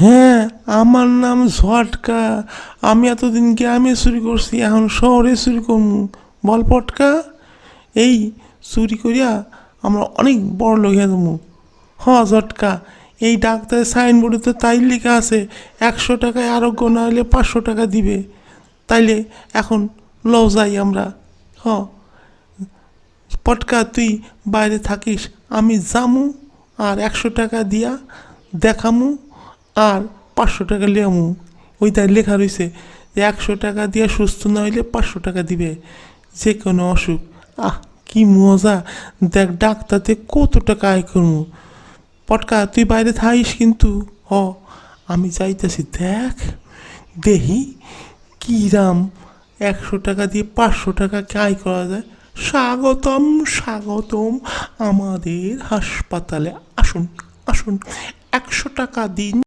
হ্যাঁ আমার নাম ঝটকা আমি এতদিন গ্রামে চুরি করছি, এখন শহরে চুরি করব। বল পটকা, এই চুরি করিয়া আমরা অনেক বড় লোক যাব। হ ঝটকা এই ডাক্তারের সাইনবোর্ডে তো তাই লেখা আছে, একশো টাকায় আরোগ্য না হলে পাঁচশো টাকা দিবে। তাইলে এখন লও যাই আমরা। হ, পটকা, তুই বাইরে থাকিস, আমি যামু আর একশো টাকা দিয়া দেখামু। আর পাঁচশো টাকা লিয়ামু ওইটাই লেখা রয়েছে যে একশো টাকা দিয়ে সুস্থ না হইলে পাঁচশো টাকা দিবে। যে কোনো অসুখ। আহ, কি মজা। দেখ, ডাক্তারতে কত টাকা আয় করব পটকা, তুই বাইরে থাকিস কিন্তু। হ, আমি যাইতেছি, দেখ। দেহি কিরাম একশো টাকা দিয়ে পাঁচশো টাকা আয় করা যায়? স্বাগতম স্বাগতম। আমাদের হাসপাতালে আসুন আসুন। একশো টাকা দিন।